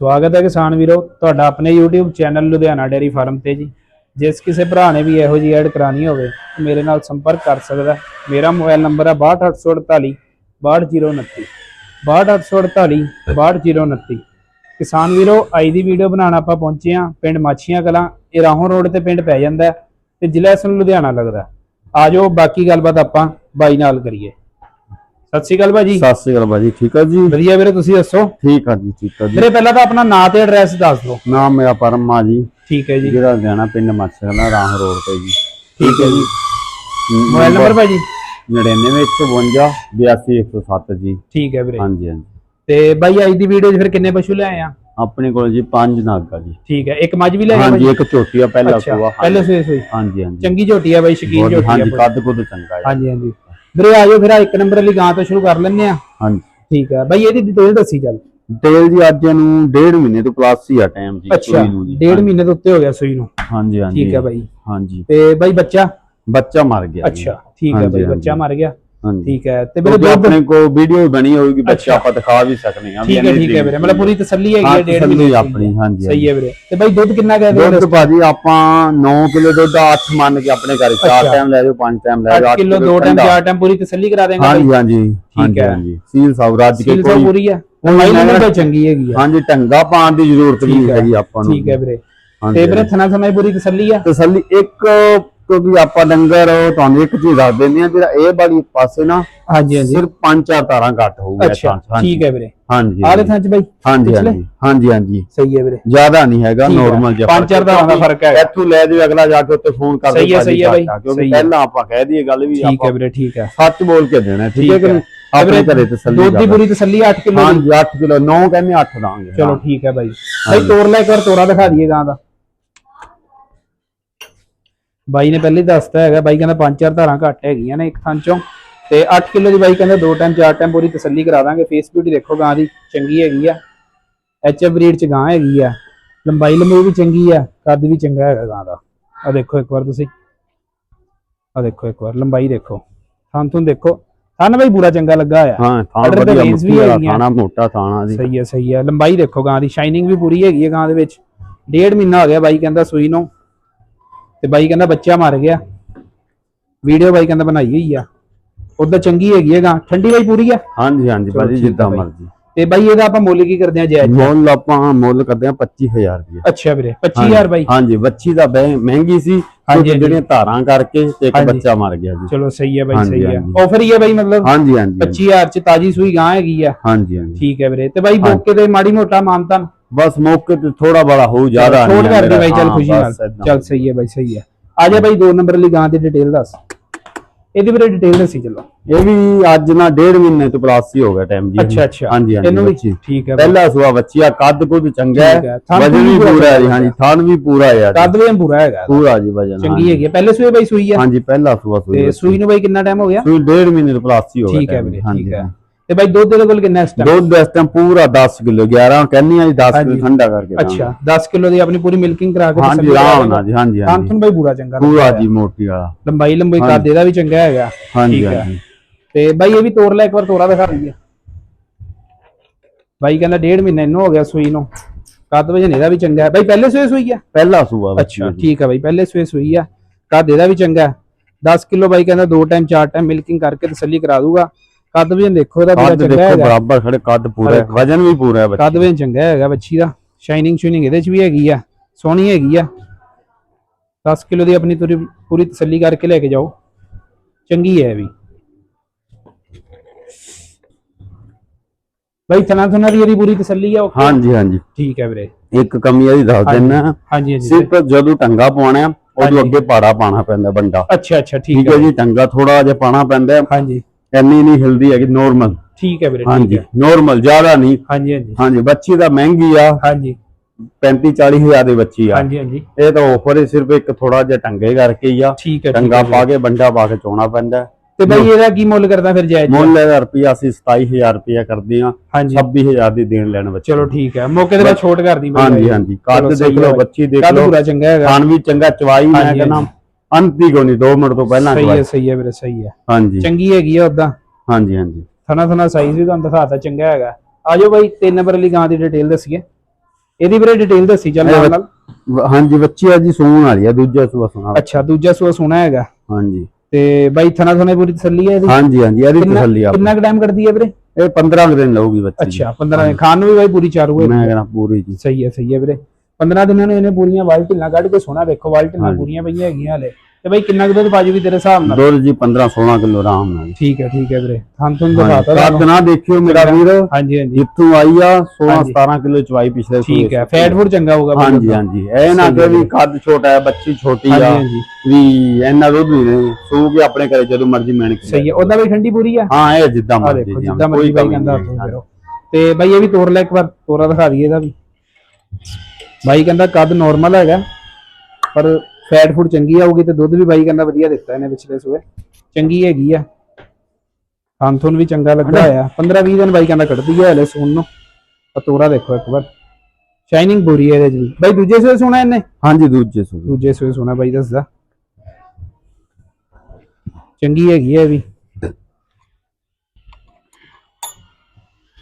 ਸਵਾਗਤ ਹੈ ਕਿਸਾਨ ਵੀਰੋ, ਤੁਹਾਡਾ ਆਪਣੇ YouTube channel Ludhiana dairy farm ਤੇ ਜੀ। ਜਿਸ ਕਿਸੇ ਭਰਾ ਨੇ ਵੀ ਇਹੋ ਜਿਹੀ ਐਡ ਕਰਾਣੀ ਹੋਵੇ ਮੇਰੇ ਨਾਲ ਸੰਪਰਕ ਕਰ ਸਕਦਾ ਮੇਰਾ ਮੋਬਾਈਲ ਨੰਬਰ ਹੈ 62848 62029 62848 62029 ਕਿਸਾਨ ਵੀਰੋ, ਅੱਜ ਦੀ ਵੀਡੀਓ ਬਣਾਉਣ ਆਪਾਂ ਪਹੁੰਚੇ ਹਾਂ ਪਿੰਡ ਮਾਛੀਆਂ ਕਲਾਂ। ਇਹ ਰਾਹੋਂ ਰੋਡ ਤੇ ਪਿੰਡ ਪੈ ਜਾਂਦਾ ਹੈ ਤੇ ਜ਼ਿਲ੍ਹਾ ਇਸ ਨੂੰ ਲੁਧਿਆਣਾ ਲੱਗਦਾ ਹੈ। ਆ ਜਾਓ, ਬਾਕੀ ਗੱਲਬਾਤ ਆਪਾਂ ਬਾਈ ਨਾਲ ਕਰੀਏ। ਸਤਿ ਸ਼੍ਰੀ ਅਕਾਲ ਭਾਜੀ। ਸਤਿ ਸ੍ਰੀ ਅਕਾਲ ਬਾਜੀ ਠੀਕ ਆ ਜੀ? ਵਧੀਆ ਵੀਰੇ ਤੁਸੀਂ ਦੱਸੋ? ਠੀਕ ਆ ਜੀ ਠੀਕ ਆ ਜੀ। ਵੀਰੇ ਪਹਿਲਾਂ ਤਾਂ ਆਪਣਾ ਨਾਂ ਤੇ ਐਡਰੈਸ ਦੱਸ ਦਿਓ। ਨਾਮ ਮੇਰਾ ਪਰਮਾ ਜੀ। ਠੀਕ ਹੈ ਜੀ। ਜਿਹੜਾ ਲੁਧਿਆਣਾ ਪਿੰਡ ਮੱਛਰਲਾ ਰਾਹ ਰੋਡ ਤੇ ਜੀ। ਠੀਕ ਹੈ ਜੀ। ਮੋਬਾਈਲ ਨੰਬਰ ਭਾਜੀ? 99152 82107 ਜੀ। ਠੀਕ ਹੈ ਵੀਰੇ। ਹਾਂਜੀ ਹਾਂਜੀ। ਤੇ ਬਾਈ ਅੱਜ ਦੀ ਵੀਡੀਓ 'ਚ ਫਿਰ ਕਿੰਨੇ ਪਸ਼ੂ ਲੈ ਆਏ ਆ? ਆਪਣੇ ਕੋਲ ਜੀ ਪੰਜ ਨਾਗਾ ਜੀ। ਠੀਕ ਹੈ ਇੱਕ ਮੱਝ ਵੀ ਲੈ ਆਏ ਹਾਂਜੀ ਇੱਕ ਝੋਟੀ ਆ ਪਹਿਲਾ ਸੂਆ ਪਹਿਲੇ ਸੂਏ ਸੂਈ। ਹਾਂਜੀ ਹਾਂਜੀ। ਚੰਗੀ ਝੋਟੀ ਆ ਬਾਈ ਸ਼ਕੀਨ ਝੋਟੀ ਆ ਹਾਂਜੀ। ਕੱਦ ਕੁੱਦ ਚੰਗਾ ਹੈ ਹਾਂਜੀ ਹਾਂਜੀ। ਵੀਰੇ ਆਜੋ ਫਿਰ ਇੱਕ ਨੰਬਰ ਵਾਲੀ ਗਾਂ ਤੋਂ ਸ਼ੁਰੂ ਕਰ ਲੈਂਦੇ ਆ ਹਾਂਜੀ। ਠੀਕ ਹੈ ਬਾਈ ਇਹਦੀ ਡਿਟੇਲ ਦੱਸੀ ਚੱਲ। ਤੇਲ ਜੀ ਅੱਜ ਇਹਨੂੰ ਡੇਢ ਮਹੀਨੇ ਤੋਂ ਪਲੱਸ ਹੀ ਆ ਟਾਈਮ ਜੀ ਅੱਛਾ ਸੂਈ ਨੂੰ ਜੀ। ਡੇਢ ਮਹੀਨੇ ਤੋਂ ਉੱਤੇ ਹੋ ਗਿਆ ਸੂਈ ਨੂੰ। ਹਾਂਜੀ ਹਾਂਜੀ। ਠੀਕ ਹੈ ਬਾਈ। ਹਾਂਜੀ। ਤੇ ਬਾਈ ਬੱਚਾ? ਬੱਚਾ ਮਰ ਗਿਆ। ਅੱਛਾ ਠੀਕ ਹੈ ਹਾਂਜੀ, ਬਾਈ। ਬੱਚਾ ਮਰ ਗਿਆ। ਠੀਕ ਹੈ ਤੇ ਕਿਉਂਕਿ ਦੁੱਧ ਆਪਣੇ ਕੋ ਵੀਡੀਓ ਬਣੀ ਹੋਊਗੀ ਬੱਚਾ। ਆਪਾਂ ਦਿਖਾ ਵੀ ਸਕਨੇ ਆ ਠੀਕ ਹੈ ਠੀਕ ਹੈ ਵੀਰੇ ਮਤਲਬ ਪੂਰੀ ਤਸੱਲੀ ਹੈਗੀ ਹੈ ਡੇਢ ਮਹੀਨੇ ਦੀ। ਆਪਣੀ ਹਾਂਜੀ ਸਹੀ ਹੈ ਵੀਰੇ ਤੇ ਬਾਈ ਦੁੱਧ ਕਿੰਨਾ ਕਹਿ ਰਹੇ ਦੁੱਧ ਭਾਜੀ ਆਪਾਂ 9 ਕਿਲੋ ਦੁੱਧ 8 ਮੰਨ ਕੇ ਆਪਣੇ ਘਰੇ ਚਾਰ। ਟਾਈਮ ਲੈ ਜਾਓ ਪੰਜ ਟਾਈਮ ਲੈ ਜਾਓ 8 ਕਿਲੋ ਦੋ ਟਾਈਮ ਚਾਰ ਟਾਈਮ ਪੂਰੀ ਤਸੱਲੀ ਕਰਾ ਦੇਗਾ ਹਾਂਜੀ ਹਾਂਜੀ ਹਾਂਜੀ ਹੈ। ਹਾਂਜੀ ਸੀਲ ਸਾਬ ਰੱਜ ਕੇ ਕੋਈ ਪੂਰੀ ਆ ਕੋਈ ਮਾਈ ਨਾ- ਤਾਂ ਚੰਗੀ ਹੈਗੀ ਆ ਹਾਂਜੀ ਟੰਗਾ ਪਾਉਣ ਦੀ ਜ਼ਰੂਰਤ ਠੀਕ ਨਹੀਂ ਹੈ। ਹੈਗੀ ਆਪਾਂ ਨੂੰ ਠੀਕ ਹੈ ਵੀਰੇ ਤੇ ਵੀਰੇ। ਥਣਾ ਥਣਾ ਪੂਰੀ ਤਸੱਲੀ ਆ ਤਸੱਲੀ ਇੱਕ ਕਿਉਂਕਿ ਆਪਾਂ ਡੰਗਰ ਤੁਹਾਨੂੰ ਇੱਕ ਚੀਜ਼ ਦੱਸ ਦਿੰਦੇ ਆ ਜਿਹੜਾ ਇਹ ਵਾਲੀ ਪਾਸੇ ਨਾ ਹਾਂਜੀ ਹਾਂਜੀ। ਸਿਰਫ ਪੰਜ ਚਾਰ ਤਾਰਾਂ ਘੱਟ ਹੋਊਗਾ ਅੱਛਾ ਠੀਕ ਹੈ ਵੀਰੇ। ਹਾਂਜੀ ਆਲੇ ਥਾਂ ਚ ਬਾਈ ਹਾਂਜੀ? ਹਾਂਜੀ ਹਾਂਜੀ ਹਾਂਜੀ। ਸਹੀ ਹੈ ਵੀਰੇ। ਜ਼ਿਆਦਾ ਨਹੀਂ ਹੈਗਾ ਹੈ। ਨਾਰਮਲ ਜਿਹਾ ਪੰਜ ਚਾਰ ਤਾਰਾਂ ਦਾ ਫ਼ਰਕ ਹੈਗਾ। ਇੱਥੋਂ ਲੈ ਜਾਓ ਅਗਲਾ ਜਾ ਕੇ ਉੱਤੇ ਫੋਨ ਕਰ ਸਹੀ ਹੈ, ਸਹੀ ਹੈ ਬਾਈ, ਕਿਉਂਕਿ ਹੈ। ਪਹਿਲਾਂ ਆਪਾਂ ਕਹਿ ਦਈਏ ਗੱਲ ਵੀ ਠੀਕ ਹੈ ਵੀਰੇ ਠੀਕ ਹੈ। ਸੱਚ ਬੋਲ ਕੇ ਦੇਣਾ ਠੀਕ ਹੈ ਕਿ ਹੈ। ਆਪਣੇ ਘਰੇ ਤਸੱਲੀ ਦੁੱਧ ਦੀ ਪੂਰੀ ਤਸੱਲੀ 8 ਕਿਲੋ ਦੀ। ਹਾਂਜੀ 8 ਕਿਲੋ 9 ਕਹਿੰਦੇ 8 ਦਾਂਗੇ। ਚਲੋ ਠੀਕ ਹੈ ਬਾਈ। ਬਾਈ ਤੋਰ ਲੈ ਇੱਕ ਵਾਰ ਤੋਰਾ ਦਿਖਾ ਦਈਏ ਗਾਂ ਦਾ। ਬਾਈ ਨੇ ਪਹਿਲੇ ਹੀ ਦੱਸਤਾ ਹੈਗਾ ਬਾਈ ਕਹਿੰਦਾ ਪੰਜ ਚਾਰ ਧਾਰਾਂ ਘੱਟ ਹੈਗੀਆਂ ਨੇ ਇੱਕ ਥਾਂ ਚੋਂ। ਤੇ 8 ਕਿਲੋ ਦੀ ਬਾਈ ਕਹਿੰਦਾ ਦੋ ਟਾਈਮ ਚਾਰ ਟਾਈਮ ਪੂਰੀ ਤਸੱਲੀ ਕਰਾ ਦਾਂਗੇ। ਫੇਸ ਬਿਊਟੀ ਦੇਖੋ ਗਾਂ ਦੀ ਚੰਗੀ ਹੈਗੀ ਆ। ਐਚ ਐਫ ਬਰੀਡ ਚ ਗਾਂ ਹੈਗੀ ਆ। ਲੰਬਾਈ ਲੰਬਾਈ ਵੀ ਚੰਗੀ ਆ ਕੱਦ ਵੀ ਚੰਗਾ ਹੈਗਾ ਗਾਂ ਦਾ। ਆ ਦੇਖੋ ਇੱਕ ਵਾਰ ਤੁਸੀਂ। ਆ ਦੇਖੋ ਇੱਕ ਵਾਰ ਲੰਬਾਈ ਦੇਖੋ। ਥਾਂ ਤੁਹਾਨੂੰ ਦੇਖੋ। ਥਾਂ ਬਾਈ ਪੂਰਾ ਚੰਗਾ ਲੱਗਾ ਆ ਹਾਂ ਤੇ ਵਧੀਆ। ਥਾਣਾ ਮੋਟਾ ਥਾਣਾ ਦੀ ਸਹੀ ਹੈ ਸਹੀ ਹੈ ਲੰਬਾਈ ਦੇਖੋ ਗਾਂ ਦੀ। ਸ਼ਾਈਨਿੰਗ ਵੀ ਪੂਰੀ ਹੈਗੀ ਹੈ ਗਾਂ ਦੇ ਵਿੱਚ। ਡੇਢ ਮਹੀਨਾ ਹੋ ਗਿਆ ਬਾਈ ਕਹਿੰਦਾ ਸੂਈ ਨੂੰ। ਤੇ ਬਾਈ ਕਹਿੰਦਾ ਬੱਚਾ ਮਰ ਗਿਆ। ਵੀਡੀਓ ਬਾਈ ਕਹਿੰਦਾ ਬਣਾਈ ਹੋਈ ਆ। ਉਦਾਂ ਚੰਗੀ ਹੈਗੀ ਹੈ ਗਾਂ। ਠੰਡੀ ਬਾਈ ਪੂਰੀ ਆ? ਹਾਂਜੀ ਹਾਂਜੀ ਚਲੋ ਭਾਜੀ ਠੀਕ ਆ ਜਿੱਦਾਂ। ਮਰਜ਼ੀ। ਤੇ ਬਾਈ ਇਹਦਾ ਆਪਾਂ ਮੁੱਲ ਕੀ ਕਰਦੇ ਆ ਜਾਇਜ਼? ਮੁੱਲ ਆਪਾਂ ਮੁੱਲ ਕਰਦੇ ਆ 25000 ਰੁਪਏ ਅੱਛਾ ਵੀਰੇ 25000 ਬਾਈ। ਹਾਂਜੀ ਬੱਚੀ ਦਾ ਬਹਿ- ਮਹਿੰਗੀ ਸੀ ਹਾਂਜੀ, ਜਿਹੜੀਆਂ ਧਾਰਾਂ ਕਰਕੇ ਤੇ ਇੱਕ ਹਾਂਜੀ। ਬੱਚਾ ਮਰ ਗਿਆ ਜੀ। ਚਲੋ ਸਹੀ ਹੈ ਬਾਈ ਹਾਂਜੀ, ਸਹੀ ਹੈ ਹਾਂਜੀ। ਆਫਰ ਹੀ ਹੈ ਬਾਈ ਮਤਲਬ? ਹਾਂਜੀ ਹਾਂਜੀ 25000 ਚ ਤਾਜੀ ਸੂਈ ਗਾਂ ਹੈਗੀ ਆ। ਹਾਂਜੀ ਹਾਂਜੀ। ਠੀਕ ਹੈ ਵੀਰੇ। ਤੇ ਬਾਈ ਮੌਕੇ ਤੇ ਮਾੜੀ ਮੋਟਾ ਮਾਨਤਾ ਬਸ ਮੌਕੇ ਤੇ ਥੋੜਾ ਬੜਾ ਹੋਊ ਜ਼ਿਆਦਾ ਛੋਟ ਕਰ ਦੇ ਬਾਈ ਚੱਲ ਹਾਂ, ਖੁਸ਼ੀ ਨਾਲ। ਚੱਲ ਸਹੀ ਹੈ ਬਾਈ ਸਹੀ ਹੈ। ਆ ਜਾ ਬਾਈ ਦੋ ਨੰਬਰ ਵਾਲੀ ਗਾਂ ਦੀ ਡਿਟੇਲ ਦੱਸ। ਇਹਦੀ ਵੀਰੇ ਡਿਟੇਲ ਦੱਸੀ ਚੱਲੋ। ਇਹ ਵੀ ਅੱਜ ਨਾ ਡੇਢ ਮਹੀਨੇ ਤੋਂ ਪਲੱਸ ਹੀ ਹੋ ਗਿਆ ਟਾਈਮ ਜੀ। ਅੱਛਾ ਅੱਛਾ। ਹਾਂਜੀ ਹਾਂਜੀ ਇਹਨੂੰ ਵੀ। ਠੀਕ ਹੈ। ਪਹਿਲਾ ਸੁਆ ਬੱਚੀ ਆ ਕੱਦ ਕੁੱਦ ਚੰਗਾ ਹੈ, ਹੈ। ਵਜਨ ਵੀ ਪੂਰਾ ਹੈ ਹਾਂਜੀ ਥਣ ਵੀ ਪੂਰਾ ਹੈ ਕੱਦ ਵੀ ਪੂਰਾ ਹੈਗਾ। ਪੂਰਾ ਜੀ ਵਜਨ ਚੰਗੀ ਹੈਗੀ ਹੈ। ਪਹਿਲੇ ਸੂਏ ਬਾਈ ਸੂਈ ਆ ਹਾਂਜੀ ਪਹਿਲਾ ਸੁਆ ਸੂਈ ਤੇ। ਸੂਈ ਨੂੰ ਬਾਈ ਕਿੰਨਾ ਟਾਈਮ ਹੋ ਗਿਆ? ਸੂਈ ਡੇਢ ਮਹੀਨੇ ਤੋਂ ਪਲੱਸ ਹੀ ਹੋ ਗਿਆ ਠੀਕ ਹੈ ਵੀਰੇ ਠੀਕ ਹੈ। ਤੇ ਬਾਈ ਦੁੱਧ ਦੇ ਕੋਲ ਕਿੰਨਾ ਇਸ ਟਾਈਮ ਦੁੱਧ ਇਸ ਟਾਈਮ ਪੂਰਾ 10 ਕਿਲੋ 11 ਕਹਿੰਨੀ ਆ ਜੀ 10 ਹਾਂਜੀ। ਕਿਲੋ ਠੰਡਾ ਕਰਕੇ। ਅੱਛਾ 10 ਕਿਲੋ ਦੀ ਆਪਣੀ ਪੂਰੀ ਮਿਲਕਿੰਗ ਕਰਾ ਕੇ ਹਾਂਜੀ ਕਰਾ ਆਰਾਮ। ਨਾਲ ਜੀ ਹਾਂਜੀ ਹਾਂਜੀ। ਤੁਹਾਨੂੰ ਬਾਈ ਪੂਰਾ ਚੰਗਾ ਪੂਰਾ ਜੀ ਮੋਟੀ ਵਾਲਾ। ਲੰਬਾਈ ਲੰਬਾਈ ਕੱਦ ਇਹਦਾ ਵੀ ਚੰਗਾ ਹੈਗਾ। ਹਾਂਜੀ। ਹਾਂਜੀ। ਤੇ ਬਾਈ ਇਹ ਵੀ ਤੋੜ ਲੈ ਇੱਕ ਵਾਰ ਤੋਰਾ ਦਿਖਾ ਹੈ ਬਾਈ ਕਹਿੰਦਾ ਡੇਢ ਮਹੀਨਾ ਇਹਨੂੰ ਹੋ ਗਿਆ ਸੂਈ ਨੂੰ। ਕੱਦ ਵਜਨ ਇਹਦਾ ਵੀ ਚੰਗਾ ਹੈ। ਬਾਈ ਪਹਿਲੇ ਸੂਏ ਸੂਈ ਆ? ਪਹਿਲਾ ਸੂਆ ਬੱਚੀ ਅੱਛਾ ਠੀਕ ਹੈ ਬਾਈ ਪਹਿਲੇ ਸੂਏ ਸੂਈ ਆ। ਕੱਦ ਇਹਦਾ ਵੀ ਚੰਗਾ ਹੈ। 10 ਕਿਲੋ ਬਾਈ ਕਹਿੰਦਾ ਦੋ ਟਾਈਮ ਚਾਰ ਟਾਈਮ ਮਿਲਕਿੰਗ ਕਰਕੇ ਤਸੱਲੀ ਕਰਾ ਦੂਗਾ। ਕੱਦ ਵੀ ਦੇਖੋ ਇਹਦਾ ਪੂਰਾ ਕੱਦ ਚੰਗਾ ਦੇਖੋ ਹੈਗਾ। ਬਰਾਬਰ ਖੜੇ ਕੱਦ ਪੂਰਾ ਹੈ। ਵਜਨ ਵੀ ਪੂਰਾ ਹੈ ਬੱਚੀ ਕੱਦ ਵੀ ਚੰਗਾ ਹੈਗਾ ਬੱਚੀ ਦਾ। ਸ਼ਾਈਨਿੰਗ ਸ਼ੂਨਿੰਗ ਇਹਦੇ ਚ ਵੀ ਹੈਗੀ ਆ ਸੋਹਣੀ ਹੈਗੀ ਆ। 10 ਕਿਲੋ ਦੀ ਆਪਣੀ ਪੂਰੀ ਪੂਰੀ ਤਸੱਲੀ ਕਰਕੇ ਲੈ ਕੇ ਜਾਓ। ਚੰਗੀ ਹੈ ਵੀ। ਬਾਈ ਥਣਾ ਥਣਾ ਦੀ ਇਹਦੀ ਪੂਰੀ ਤਸੱਲੀ ਆ ਓਕੇ? ਹਾਂਜੀ ਹਾਂਜੀ। ਠੀਕ ਹੈ ਵੀਰੇ। ਇੱਕ ਕਮੀ ਇਹਦੀ ਦੱਸ ਦਿੰਨਾ। ਹਾਂਜੀ ਹਾਂਜੀ। ਸਿਰਫ ਜਦੋਂ ਟੰਗਾ ਪਾਉਣਾ। ਉਦੋਂ ਅੱਗੇ ਪਾੜਾ ਪਾਣਾ ਪੈਂਦਾ ਬੰਦਾ। ਅੱਛਾ ਅੱਛਾ ਠੀਕ ਹੈ ਜੀ ਟੰਗਾ ਥੋੜਾ ਜਿਹਾ ਪਾਣਾ ਪੈਂਦਾ ਹਾਂਜੀ। ਇੰਨੀ ਨਹੀਂ ਹਿਲਦੀ ਹੈਗੀ ਨੋਰਮਲ ਠੀਕ ਹੈ ਵੀਰੇ ਹਾਂਜੀ ਨੋਰਮਲ ਜ਼ਿਆਦਾ ਨਹੀਂ। ਹਾਂਜੀ ਹਾਂਜੀ। ਹਾਂਜੀ ਬੱਚੀ ਦਾ ਮਹਿੰਗੀ ਆ। ਹਾਂਜੀ। 35 40 ਹਜ਼ਾਰ ਦੀ ਬੱਚੀ ਆ। ਹਾਂਜੀ ਹਾਂਜੀ। ਇਹ ਤਾਂ ਆਫਰ ਹੀ ਸਿਰਫ ਇੱਕ ਥੋੜਾ ਜਿਹਾ ਟੰਗੇ ਕਰਕੇ ਹੀ ਆ। ਟੰਗਾ ਪਾ ਕੇ ਬੰਡਾ ਪਾ ਕੇ ਚੋਣਾ ਪੈਂਦਾ। ਤੇ ਬਾਈ ਇਹਦਾ ਕੀ ਮੁੱਲ ਕਰਦਾ ਫਿਰ ਜਾਇਜ਼? ਮੁੱਲ ਇਹਦਾ ਰੁਪਿਆ ਅਸੀਂ 27000 ਰੁਪਿਆ ਕਰਦੇ ਆ ਹਾਂਜੀ। 26000 ਦੀ ਦੇਣ ਲੈਣ ਬੱਚੇ। ਚਲੋ ਠੀਕ ਹੈ। ਮੌਕੇ ਤੇ ਬਾਅਦ ਛੋਟ ਕਰਦੀ ਬਾਈ। ਹਾਂਜੀ ਹਾਂਜੀ। ਕੱਦ ਦੇਖ ਲਓ। ਬੱਚੀ ਦੇਖ ਕੱਦ ਲਓ। ਪੂਰਾ ਚੰਗਾ ਹੈਗਾ। ਖਾਣ ਵੀ ਚੰਗਾ ਚਵਾਈ ਮੈਂ ਕਹਿੰਦਾ। ਅੰਤੀ ਕੋ ਨਹੀਂ 2 ਮਿੰਟ ਤੋਂ ਪਹਿਲਾਂ ਸਹੀ ਹੈ ਸਹੀ ਹੈ ਵੀਰੇ ਸਹੀ ਹੈ। ਹਾਂਜੀ। ਚੰਗੀ ਹੈਗੀ ਆ ਉਦਾਂ ਹਾਂਜੀ ਹਾਂਜੀ। ਥਣਾ ਥਣਾ ਸਾਈਜ਼ ਵੀ ਤੁਹਾਨੂੰ ਦਿਖਾਤਾ ਚੰਗਾ ਹੈਗਾ। ਆਜੋ ਬਾਈ ਤਿੰਨ ਨੰਬਰ ਵਾਲੀ ਗਾਂ ਦੀ ਡਿਟੇਲ ਦੱਸੀਏ। ਇਹਦੀ ਵੀਰੇ ਡਿਟੇਲ ਦੱਸੀ ਚੱਲ ਨਾਲ ਹਾਂਜੀ ਬੱਚੀ ਆ ਜੀ ਸੂਣ ਵਾਲੀ ਆ ਦੂਜਾ ਸੂਆ ਸੋਣਾ ਅੱਛਾ ਦੂਜਾ ਸੂਆ ਸੋਹਣਾ ਹੈਗਾ। ਹਾਂਜੀ। ਤੇ ਬਾਈ ਥਣਾ ਥਣੇ ਪੂਰੀ ਤਸੱਲੀ ਹੈ ਇਹਦੀ? ਹਾਂਜੀ ਹਾਂਜੀ ਇਹਦੀ ਤਸੱਲੀ ਆ ਕਿੰਨਾ ਕੁ ਟਾਈਮ ਕੱਢਦੀ ਹੈ ਵੀਰੇ? ਇਹ 15 ਕੁ ਦਿਨ ਲਊਗੀ ਬੱਚੀ ਦੀ। ਅੱਛਾ 15 ਦਿਨ। ਖਾਣ ਨੂੰ ਵੀ ਬਾਈ ਪੂਰੀ ਚਾਰੂ ਹੈ ਮੈਂ ਕਹਿੰਦਾ ਪੂਰੀ ਜੀ। ਸਹੀ ਹੈ ਸਹੀ ਹੈ ਵੀਰੇ। 15 ਦਿਨਾਂ ਨੂੰ ਇਹਨੇ ਪੂਰੀਆਂ ਵਾਲ ਢਿੱਲਾਂ ਕੱਢ ਕੇ ਸੋਹਣਾ ਵੇਖੋ ਵਾਲ ਢਿੱਲਾਂ ਹਾਂਜੀ। ਪੂਰੀਆਂ ਪਈਆਂ ਹੈਗੀਆਂ ਹਲੇ। ਤੇ ਬਾਈ ਕਿੰਨਾ ਕੁ ਦੁੱਧ ਬਾਜੂਗੀ ਤੇਰੇ ਹਿਸਾਬ ਨਾਲ? ਦੁੱਧ ਜੀ 15 16 ਕਿਲੋ ਆਰਾਮ ਨਾਲ। ਠੀਕ ਹੈ ਠੀਕ ਹੈ ਵੀਰੇ। ਥਾਂ ਤੁਹਾਨੂੰ ਦਿਖਾਤਾ ਕੱਦ ਨਾ ਦੇਖਿਓ ਮੇਰਾ ਵੀਰ। ਹਾਂਜੀ ਹਾਂਜੀ। ਜਿੱਥੋਂ ਆਈ ਆ 16 ਹਾਂਜੀ। 17 ਕਿਲੋ ਚਵਾਈ ਪਿਛਲੇ ਠੀਕ ਹੈ ਫੈਟ ਫੂਡ ਚੰਗਾ ਹੋਊਗਾ ਹਾਂਜੀ। ਹਾਂਜੀ। ਇਹ ਨਾ ਕਿ ਵੀ ਕੱਦ ਛੋਟਾ ਹੈ ਬੱਚੀ ਛੋਟੀ ਆ। ਵੀ ਇੰਨਾ ਦੁੱਧ ਨਹੀਂ ਸੂ ਕੇ ਆਪਣੇ ਘਰੇ ਜਦੋਂ ਮਰਜ਼ੀ ਮਿਣ ਕੇ ਸਹੀ ਹੈ। ਉਹਦਾ ਵੀ ਠੰਡੀ ਪੂਰੀ ਆ? ਹਾਂ ਇਹ ਜਿੱਦਾਂ ਮਰਜ਼ੀ ਜਿੱਦਾਂ ਮਰਜ਼ੀ ਕਹਿੰਦਾ ਤੇ ਬਾਈ ਇਹ ਵੀ ਤੋੜ ਲੈ ਇੱਕ ਵਾਰ। ਤੋਰਾ ਦਿਖਾ ਦਈਏ ਇਹਦਾ ਵੀ। ਬਾਈ ਕਹਿੰਦਾ ਕੱਦ ਨਾਰਮਲ ਹੈਗਾ ਪਰ ਫੈਟ ਫੂਡ ਚੰਗੀ ਆਊਗੀ ਤੇ ਦੁੱਧ ਵੀ ਬਾਈ ਕਹਿੰਦਾ ਵਧੀਆ ਦਿੱਤਾ ਇਹਨੇ ਪਿਛਲੇ ਸੂਏ। ਚੰਗੀ ਹੈਗੀ ਆ। ਥਾਂਥੋਂ ਵੀ ਚੰਗਾ ਲੱਗਾ ਹੋਇਆ। 15 20 ਦਿਨ ਬਾਈ ਕਹਿੰਦਾ ਕੱਢਦੀ ਹੈ ਹਲੇ ਸੂਣ ਨੂੰ। ਆ ਤੋਰਾ ਦੇਖੋ ਇੱਕ ਵਾਰ। ਸ਼ਾਈਨਿੰਗ ਪੂਰੀ ਹੈ ਇਹਦੇ ਵੀ। ਬਾਈ ਦੂਜੇ ਸੂਏ ਸੁਣਾ ਇਹਨੇ? ਹਾਂਜੀ ਦੂਜੇ ਸੂ ਦੂਜੇ ਸੂਏ ਸੁਣਾ ਬਾਈ ਦੱਸਦਾ। ਚੰਗੀ ਹੈਗੀ ਹੈ ਵੀ।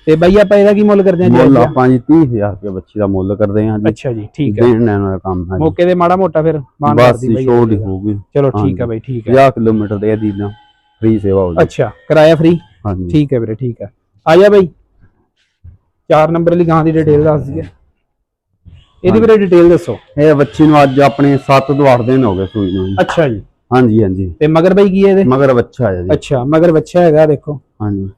ਤੇ ਬਾਈ ਆਪਾਂ ਇਹਦਾ ਕੀ ਮੁੱਲ ਕਰਦੇ ਹਾਂ ਮੁੱਲ ਆਪਾਂ ਜੀ 30000 ਰੁਪਏ ਬੱਚੀ ਦਾ ਮੁੱਲ ਕਰਦੇ ਹਾਂ ਜੀ। ਅੱਛਾ ਜੀ ਠੀਕ ਹੈ। ਦੇਣ ਲੈਣ ਕੰਮ ਹੈ ਜੀ। ਮੌਕੇ ਤੇ ਮਾੜਾ ਮੋਟਾ ਫਿਰ ਮਾਨ ਬਸ ਕਰਦੀ ਬਾਈ ਛੋੜ ਹੀ ਹੋਊਗੀ। ਚਲੋ ਠੀਕ। ਹੈ ਬਾਈ ਠੀਕ ਹੈ। 50 ਕਿਲੋਮੀਟਰ ਦੇ ਦੀ ਨਾ ਫ੍ਰੀ ਸੇਵਾ ਹੋ ਜੀ ਅੱਛਾ ਕਿਰਾਇਆ ਫ੍ਰੀ ਹਾਂਜੀ ਠੀਕ ਹੈ ਵੀਰੇ ਠੀਕ ਹੈ। ਆ ਜਾ ਬਾਈ। 4 ਨੰਬਰ ਵਾਲੀ ਗਾਂ ਦੀ ਡਿਟੇਲ ਦੱਸ ਦਈਏ। ਇਹਦੀ ਵੀਰੇ ਡਿਟੇਲ ਦੱਸੋ। ਇਹ ਬੱਚੀ ਨੂੰ ਅੱਜ ਆਪਣੇ 7 ਤੋਂ 8 ਦਿਨ ਹੋ ਗਏ ਸੂਈ ਨੂੰ ਜੀ। ਅੱਛਾ ਜੀ। ਹਾਂਜੀ ਹਾਂਜੀ। ਤੇ ਮਗਰ ਬਾਈ ਕੀ ਹੈ ਇਹਦੇ? ਮਗਰ ਬੱਚਾ ਆਇਆ ਜੀ। ਅੱਛਾ ਮਗਰ ਬੱਚਾ ਹੈਗਾ ਦੇਖੋ। ਹਾਂਜੀ।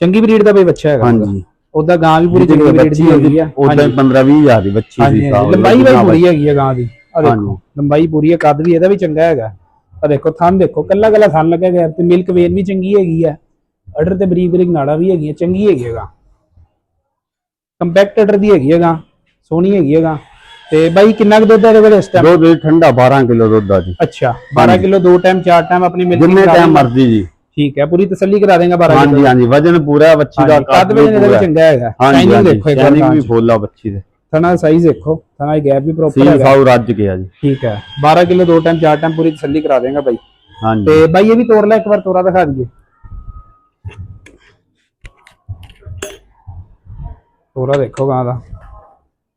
ਚੰਗੀ ਬਰੀਡ ਦਾ ਬਈ ਬੱਚਾ ਹੈਗਾ। ਹਾਂਜੀ। ਉਹਦਾ ਗਾਂ ਵੀ ਪੂਰੀ ਚੰਗੀ ਬਰੀਡ ਦੀ ਹੈਗੀ ਆ। ਉਦਾਂ ਹੀ 15 20 ਹਜ਼ਾਰ ਦੀ ਬੱਚੀ ਸੀ ਲੰਬਾਈ ਨਾ ਪੂਰੀ ਹੈਗੀ ਆ ਗਾਂ ਦੀ। ਆ ਦੇਖੋ। ਲੰਬਾਈ ਪੂਰੀ ਹੈ ਕੱਦ ਵੀ ਇਹਦਾ ਵੀ ਚੰਗਾ ਹੈਗਾ। ਆ ਦੇਖੋ ਥਣ ਦੇਖੋ ਕੱਲਾ ਕੱਲਾ ਥਣ ਲੱਗਾ ਗਿਆ। ਤੇ ਮਿਲਕ ਵੇਨ ਵੀ ਚੰਗੀ ਹੈਗੀ ਆ। ਅਡਰ ਤੇ ਬਰੀਕ ਬਰੀਕ ਨਾੜਾ ਵੀ ਹੈਗੀਆਂ ਚੰਗੀ ਹੈਗੀ ਹੈਗਾ ਕੰਪੈਕਟ ਅਡਰ ਦੀ ਹੈਗੀ ਹੈਗਾ ਸੋਹਣੀ ਹੈਗੀ ਹੈਗਾ ਤੇ ਬਾਈ ਕਿੰਨਾ ਕੁ ਦੁੱਧ ਹੈ ਇਹਦੇ ਕੋਲ ਇਸ ਟਾਈਮ ਦੁੱਧ ਠੰਡਾ 12 ਕਿਲੋ ਦੁੱਧ ਆ ਜੀ। ਅੱਛਾ 12 ਕਿਲੋ ਦੋ ਟਾਈਮ ਚਾਰ ਟਾਈਮ ਆਪਣੀ ਮਿਲਕ ਜਿੰਨੇ ਟਾਈਮ ਮਰਜ਼ੀ ਜੀ। ਠੀਕ ਹੈ ਪੂਰੀ ਤਸੱਲੀ ਕਰਾ ਦੇਗਾ 12 ਹਾਂਜੀ ਹਾਂਜੀ ਵਜਨ ਪੂਰਾ ਬੱਚੀ ਦਾ ਕੱਦ ਵੀ ਇਹਦਾ ਵੀ ਚੰਗਾ ਹੈਗਾ ਹਾਂਜੀ Shining ਹਾਂਜੀ ਦੇਖੋ ਇੱਕ ਵਾਰ ਸ਼ਾਈਨਿੰਗ ਗਾਂ ਵੀ ਚ। ਫੁੱਲ ਆ ਬੱਚੀ ਦੇ ਥਣਾ ਸਾਈਜ਼ ਦੇਖੋ ਥਣਾ ਦੀ ਗੈਪ ਵੀ ਪ੍ਰੋਪਰ ਸੀਲ ਹੈਗਾ ਸਾਊ ਰੱਜ ਗਿਆ ਜੀ ਠੀਕ ਹੈ 12 ਕਿਲੋ ਦੋ ਟਾਈਮ ਚਾਰ ਟਾਈਮ ਪੂਰੀ ਤਸੱਲੀ ਕਰਾ ਦੇਗਾ ਬਾਈ ਹਾਂਜੀ ਤੇ ਬਾਈ ਇਹ ਵੀ ਤੋੜ ਲੈ ਇੱਕ ਵਾਰ ਤੋਰਾ ਦਿਖਾ ਦਈਏ ਤੋਰਾ ਦੇਖੋ ਗਾਂ ਦਾ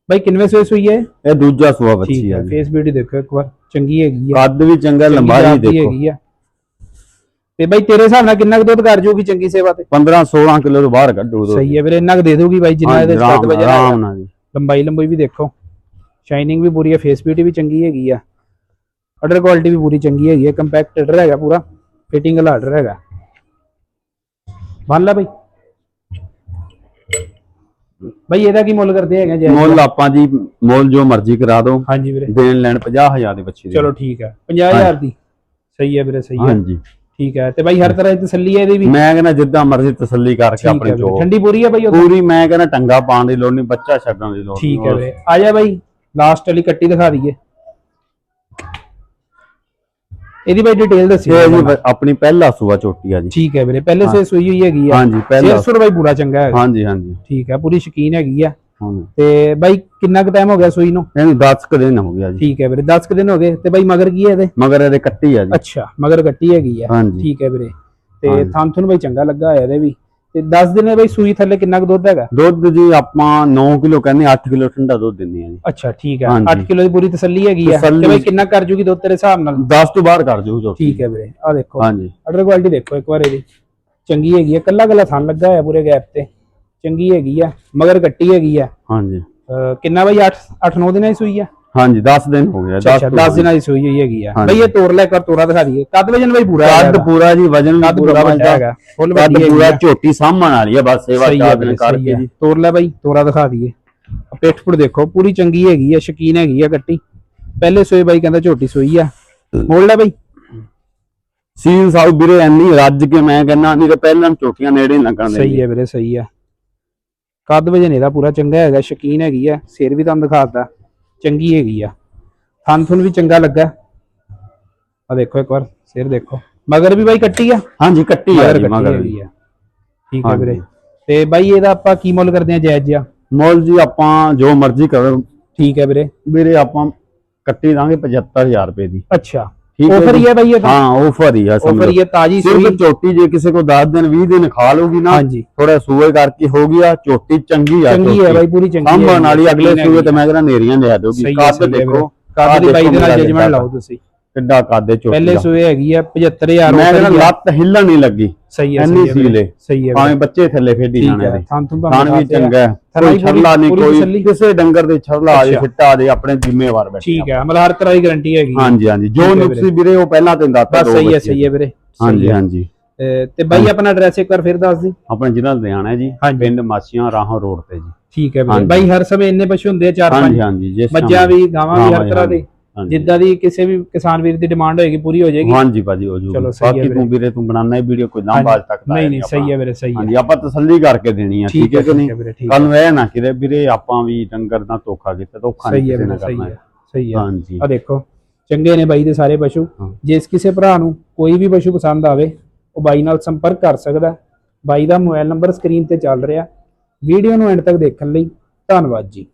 ਬਾਈ ਕਿੰਨਵੇਂ ਸੂਏ ਸੂਈ ਹੈ ਇਹ ਦੂਜਾ ਸੂਆ ਬੱਚੀ ਠੀਕ ਆ ਹੈ ਜੀ ਫੇਸ ਬਿਊਟੀ ਦੇਖੋ ਇੱਕ ਵਾਰ ਚੰਗੀ ਹੈਗੀ ਹੈ ਕੱਦ ਵੀ ਚੰਗਾ ਚੰਗੀ ਲੰਬਾਈ ਜਾਤ ਦੀ ਦੇਖੋ ਹੈਗੀ ਆ ਤੇ ਬਾਈ ਤੇਰੇ ਹਿਸਾਬ ਨਾਲ ਕਿੰਨਾ ਕੁ ਦੁੱਧ ਕਰ ਜੂਗੀ ਚੰਗੀ ਸੇਵਾ ਤੇ? 15 16 ਕਿਲੋ ਤੋਂ ਬਾਹਰ ਕੱਢੂ ਦੁੱਧ। ਸਹੀ ਹੈ ਵੀਰੇ ਇੰਨਾ ਕੁ ਦੇ ਦੂਗੀ ਬਾਈ ਜਿੰਨਾ ਇਹਦੇ ਸਟੱਡ ਵਜਨ ਆਰਾਮ ਨਾਲ ਜੀ। ਲੰਬਾਈ ਲੰਬਾਈ ਵੀ ਦੇਖੋ। ਸ਼ਾਈਨਿੰਗ ਵੀ ਪੂਰੀ ਹੈ ਫੇਸ ਬਿਊਟੀ ਵੀ ਚੰਗੀ ਹੈਗੀ ਆ। ਅਡਰ ਕੁਆਲਿਟੀ ਵੀ ਪੂਰੀ ਚੰਗੀ ਹੈਗੀ ਹੈ ਕੰਪੈਕਟ ਅਡਰ ਹੈਗਾ ਪੂਰਾ ਫਿਟਿੰਗ ਵਾਲਾ ਅਡਰ ਹੈਗਾ। ਬੰਨ ਲੈ ਬਾਈ। ਬਾਈ ਇਹਦਾ ਕੀ ਮੁੱਲ ਕਰਦੇ ਹੈਗੇ ਜੀ ਮੁੱਲ ਆਪਾਂ ਜੀ ਮੁੱਲ ਜੋ ਮਰਜ਼ੀ ਕਰਾ ਦਿਓ। ਹਾਂਜੀ ਵੀਰੇ। ਦੇਣ ਲੈਣ 50000 ਦੀ ਬੱਚੀ ਦੀ। ਚਲੋ ਠੀਕ ਹੈ 50000 ਦੀ। ਸਹੀ ਹੈ ਵੀਰੇ ਸਹੀ ਹੈ। ਹਾਂਜੀ। ਠੀਕ ਹੈ ਤੇ ਬਾਈ ਹਰ ਤਰ੍ਹਾਂ ਦੀ ਤਸੱਲੀ ਹੈ ਇਹਦੀ ਵੀ? ਮੈਂ ਕਹਿੰਦਾ ਜਿੱਦਾਂ ਮਰਜ਼ੀ ਤਸੱਲੀ ਕਰਕੇ ਠੀਕ ਹੈ ਆਪਣੇ ਵੀਰੇ ਚੋ ਠੰਡੀ ਪੂਰੀ ਹੈ ਬਾਈ ਉਹ ਪੂਰੀ ਮੈਂ ਕਹਿੰਦਾ ਟੰਗਾ ਪਾਉਣ ਦੀ ਲੋੜ ਨਹੀਂ ਬੱਚਾ ਛੱਡਣ ਦੀ ਲੋੜ ਠੀਕ ਹੈ। ਵੀਰੇ। ਆ ਜਾ ਬਾਈ ਲਾਸਟ ਵਾਲੀ ਕੱਟੀ ਦਿਖਾ ਦਈਏ। ਇਹਦੀ ਬਾਈ ਡਿਟੇਲ ਦੱਸਿਓ ਇਹ ਜੀ ਆਪਣੀ ਪਹਿਲਾ ਸੂਆ ਝੋਟੀ ਆ ਜੀ। ਠੀਕ ਹੈ ਵੀਰੇ ਪਹਿਲੇ ਸੇ ਸੂਈ ਹੋਈ ਹੈਗੀ ਆ। ਹਾਂਜੀ ਪਹਿਲਾ। 600 ਰੁਪਏ ਪੂਰਾ ਚੰਗਾ ਹੈਗਾ ਹਾਂਜੀ ਹਾਂਜੀ। ਠੀਕ ਹੈ ਪੂਰੀ ਸ਼ਕੀਨ ਹੈਗੀ ਆ। ਤੇ ਬਾਈ ਕਿੰਨਾ ਕੁ ਟਾਈਮ ਹੋ ਗਿਆ ਸੂਈ ਨੂੰ? ਇਹਨੂੰ 10 ਕੁ ਦਿਨ ਹੋ ਗਿਆ ਜੀ। ਠੀਕ ਹੈ ਵੀਰੇ 10 ਕੁ ਦਿਨ ਹੋ ਗਏ। ਤੇ ਬਾਈ ਮਗਰ ਕੀ ਹੈ ਇਹਦੇ? ਮਗਰ ਇਹਦੇ ਕੱਟੀ ਆ ਜੀ। ਅੱਛਾ ਮਗਰ ਗੱਟੀ ਹੈਗੀ ਆ। ਠੀਕ ਹੈ ਵੀਰੇ। ਤੇ। ਥਾਂ ਥੁਨ ਬਾਈ ਚੰਗਾ ਲੱਗਾ ਹੋਇਆ ਇਹਦੇ ਵੀ। ਤੇ 10 ਦਿਨ ਬਾਈ ਸੂਈ ਥੱਲੇ ਕਿੰਨਾ ਕੁ ਦੁੱਧ ਹੈਗਾ? ਦੁੱਧ ਜੀ ਆਪਾਂ 9 ਕਿਲੋ ਕਹਿੰਦੇ 8 ਕਿਲੋ ਠੰਡਾ ਦੁੱਧ ਦਿੰਦੇ ਆ ਜੀ। ਅੱਛਾ ਠੀਕ ਹੈ। ਹਾਂਜੀ। 8 ਕਿਲੋ ਦੀ ਪੂਰੀ ਤਸੱਲੀ ਹੈਗੀ ਆ। ਤੇ ਬਾਈ ਕਿੰਨਾ ਕਰ ਜੂਗੀ ਦੁੱਧ ਤੇਰੇ ਹਿਸਾਬ ਨਾਲ? 10 ਤੋਂ ਬਾਹਰ ਕਰ ਦਿਓ ਜੋ ਠੀਕ ਹੈ ਵੀਰੇ। ਆ ਦੇਖੋ। ਹਾਂਜੀ। ਅਡਰ ਕੁਆਲਿਟੀ ਦੇਖੋ ਇੱਕ ਵਾਰ ਇਹਦੀ। ਚੰਗੀ ਹੈਗੀ ਆ। ਕੱਲਾ ਕੱਲਾ ਥਣ ਲੱਗਾ ਹੋਇਆ ਪੂਰੇ ਗੈਪ ਤੇ। ਚੰਗੀ ਹੈਗੀ ਆ ਮਗਰ ਕੱਟੀ ਹੈਗੀ ਆ। ਹਾਂਜੀ। ਅਹ ਕਿੰਨਾ ਬਾਈ 8 8 9 ਦਿਨਾਂ ਦੀ ਸੂਈ ਆ? ਹਾਂਜੀ 10 ਦਿਨ ਹੋ ਗਿਆ ਅੱਛਾ 10 10 ਦਿਨਾਂ ਦੀ ਸੂਈ ਹੋਈ ਹੈਗੀ ਆ। ਹਾਂਜੀ। ਬਈ ਇਹ ਤੋੜ ਲੈ ਕਰ ਤੋਰਾ ਦਿਖਾ ਦਈਏ। ਕੱਦ ਵਜਨ ਬਾਈ ਪੂਰਾ ਕੱਦ ਹੈਗਾ ਪੂਰਾ ਜੀ ਵਜਨ ਕੱਦ ਪੂਰਾ ਵੱਡਾ। ਹੈਗਾ ਫੁੱਲ ਕੱਦ ਵੱਡੀ ਪੂਰਾ ਹੈਗੀ ਆ। ਝੋਟੀ ਸਾਹਮਣ ਵਾਲੀ ਆ ਬਸ ਸੇਵਾ ਸਹੀ ਹੈ ਚਾਰ ਵੀਰੇ, ਦਿਨ ਸਹੀ ਕਰਕੇ। ਜੀ। ਤੋੜ ਲੈ ਬਾਈ ਤੋਰਾ ਦਿਖਾ ਦਈਏ। ਪਿੱਠ ਪੁੜ ਦੇਖੋ ਪੂਰੀ ਚੰਗੀ ਹੈਗੀ ਆ ਸ਼ਕੀਨ ਹੈਗੀ ਆ ਕੱਟੀ ਪਹਿਲੇ ਸੋਏ ਬਾਈ ਕਹਿੰਦਾ ਝੋਟੀ ਸੋਈ ਆ। ਮੋੜ ਲੈ ਬਾਈ। ਸੀਲ ਸਾਊ ਵੀਰੇ ਐਨੀ ਰੱਜ ਕੇ ਮੈਂ ਕਹਿੰਦਾ ਨਹੀਂ ਤੇ ਪਹਿਲਾਂ ਝੋਟੀਆਂ ਨੇੜੇ ਲੱਗਣ ਸਹੀ ਹੈ ਵੀਰੇ ਸਹੀ ਆ। ਕੱਦ ਵਜਨ ਇਹਦਾ ਪੂਰਾ ਚੰਗਾ ਹੈਗਾ ਸ਼ਕੀਨ ਹੈਗੀ ਆ ਸਿਰ ਵੀ ਤੁਹਾਨੂੰ ਦਿਖਾਤਾ ਚੰਗੀ ਹੈਗੀ ਆ। ਥਣ ਥੁਣ ਵੀ ਚੰਗਾ ਲੱਗਾ। ਆ ਦੇਖੋ ਇੱਕ ਵਾਰ ਸਿਰ ਦੇਖੋ। ਮਗਰ ਵੀ ਬਾਈ ਕੱਟੀ ਆ? ਹਾਂਜੀ ਕੱਟੀ ਆ ਮਗਰ ਜੀ ਵੀ। ਆ। ਠੀਕ ਹੈ। ਵੀਰੇ। ਤੇ ਬਾਈ ਇਹਦਾ ਆਪਾਂ ਕੀ ਮੁੱਲ ਕਰਦੇ ਆ ਜਾਇਜ਼ ਜਿਹਾ? ਮੁੱਲ ਜੀ ਆਪਾਂ ਜੋ ਮਰਜ਼ੀ ਕਰੋ। ਠੀਕ ਹੈ ਵੀਰੇ। ਵੀਰੇ ਆਪਾਂ ਕੱਟੀ ਦਾਂਗੇ 75000 ਰੁਪਏ ਦੀ। ਅੱਛਾ। ਠੀਕ ਆਫਰ ਹੀ ਜੀ? ਹੈ ਬਾਈ ਇਹ ਹਾਂ ਆਫਰ ਹੀ ਆਫਰ ਸਮਝ ਹੀ ਹੈ ਤਾਜੀ ਸਿਰਫ ਝੋਟੀ ਜੇ ਕਿਸੇ ਕੋ 10 ਦਿਨ 20 ਦਿਨ ਖਾ ਲੂਗੀ ਨਾ ਹਾਂਜੀ। ਥੋੜਾ ਸੂਏ ਕਰਕੇ ਹੋ ਗਿਆ ਝੋਟੀ ਚੰਗੀ ਆ ਚੰਗੀ ਹੈ। ਬਾਈ ਪੂਰੀ ਚੰਗੀ ਹੈ। ਸਾਂਭਣ ਵਾਲੀ ਅਗਲੇ ਸੂਏ ਤੇ ਮੈਂ ਕਹਿੰਦਾ ਨੇਰੀਆਂ ਲਿਆ ਦੋਗੀ ਹੈ, ਕੱਦ ਹੈ ਦੇਖੋ ਕੱਦ ਦੀ ਬਾਈ ਦੇ ਨਾਲ ਜਜਮੈਂਟ ਲਾਓ ਤੁਸੀਂ। ਕਿੱਡਾ ਕੱਦ ਝੋਟੀ ਪਹਿਲੇ ਦਾ ਸੂਏ ਹੈਗੀ ਆ 75000 ਮੈਂ ਕਹਿੰਦਾ। ਲੱਤ ਹਿੱਲਣ ਨਹੀਂ ਲੱਗੀ। ਸਹੀ ਹੈ ਐਨੀ ਸਹੀ ਹੈ ਵੀਰੇ, ਸੀਲੇ ਸਹੀ ਹੈ ਭਾਵੇਂ ਬੱਚੇ ਥੱਲੇ ਫੇਡੀ ਜਾਣੇ ਦੇ ਥਾਂ ਵੀ ਚੰਗਾ। ਕੋਈ ਛਰਲਾ ਨਹੀਂ ਕੋਈ। ਕਿਸੇ ਡੰਗਰ ਦੇ ਛਰਲਾ ਆ ਜੇ। ਫਿੱਟਾ ਆ ਜੇ ਆਪਣੇ ਜ਼ਿੰਮੇਵਾਰ ਬੈਠੇ ਠੀਕ ਹੈ ਮਤਲਬ ਹਰ ਤਰ੍ਹਾਂ ਦੀ ਗਾਰੰਟੀ ਹੈਗੀ। ਹਾਂਜੀ ਹਾਂਜੀ। ਜੋ ਨੁਕਸੀ ਵੀਰੇ। ਉਹ ਪਹਿਲਾਂ ਤੇ ਦੱਸਤਾ ਬਸ ਸਹੀ ਹੈ ਸਹੀ ਹੈ ਵੀਰੇ। ਹਾਂਜੀ। ਹਾਂਜੀ। ਤੇ ਬਾਈ ਆਪਣਾ ਐਡਰੈਸ ਇੱਕ ਵਾਰ ਫਿਰ ਦੱਸ ਦੀ। ਆਪਣੇ ਜ਼ਿਲ੍ਹਾ ਲੁਧਿਆਣਾ ਜੀ। ਪਿੰਡ ਮਾਸੀਆਂ ਰਾਹੋਂ ਰੋਡ ਤੇ ਜੀ। ਠੀਕ ਹੈ। ਬਾਈ ਹਰ ਸਮੇਂ ਇੰਨੇ ਪਸ਼ੂ ਹੁੰਦੇ ਆ ਚਾਰ ਪੰਜ। ਹਾਂਜੀ ਹਾਂਜੀ ਮੱਝਾਂ ਵੀ ਗਾਵਾਂ ਵੀ ਹਰ ਤਰ੍ਹਾਂ ਦੀ। ਜਿੱਦਾਂ ਦੀ ਕਿਸੇ ਵੀ ਕਿਸਾਨ ਵੀਰ ਦੀ ਡਿਮਾਂਡ ਹੋਏਗੀ ਪੂਰੀ ਹੋ ਜਾਏਗੀ। ਹਾਂਜੀ ਭਾਜੀ ਹੋ ਜੂਗੀ ਚਲੋ ਸਹੀ ਹੈ। ਤੂੰ ਵੀਰੇ ਤੂੰ ਬਣਾਉਣਾ ਹੈ ਵੀਡੀਓ ਕੋਈ ਹਾਂਜੀ। ਬਾਜ ਤੱਕ ਨਹੀਂ ਨਹੀਂ ਸਹੀ ਹੈ ਵੀਰੇ ਸਹੀ ਹੈ। ਹਾਂਜੀ ਆਪਾਂ ਤਸੱਲੀ ਕਰਕੇ ਦੇਣੀ ਆ ਠੀਕ ਹੈ ਕਿ ਨਹੀਂ? ਕੱਲ ਨੂੰ ਇਹ ਨਾ ਕਿਤੇ ਵੀਰੇ ਆਪਾਂ ਵੀ ਡੰਗਰ ਨਾਲ ਧੋਖਾ ਕੀਤਾ ਧੋਖਾ ਨਹੀਂ ਕਿਸੇ ਨਾਲ ਕਰਨਾ ਹੈ ਸਹੀ ਹੈ। ਹਾਂਜੀ। ਆ ਦੇਖੋ ਚੰਗੇ ਨੇ ਬਾਈ ਦੇ ਸਾਰੇ ਪਸ਼ੂ। ਜੇ ਕਿਸੇ ਭਰਾ ਨੂੰ ਕੋਈ ਵੀ ਪਸ਼ੂ ਪਸੰਦ ਆਵੇ ਉਹ ਬਾਈ ਨਾਲ ਸੰਪਰਕ ਕਰ ਸਕਦਾ। ਬਾਈ ਦਾ ਮੋਬਾਈਲ ਨੰਬਰ ਸਕਰੀਨ ਤੇ ਚੱਲ ਰਿਹਾ। ਵੀਡੀਓ ਨੂੰ ਐਂਡ ਤੱਕ ਦੇਖਣ ਲਈ ਧੰਨਵਾਦ ਜੀ।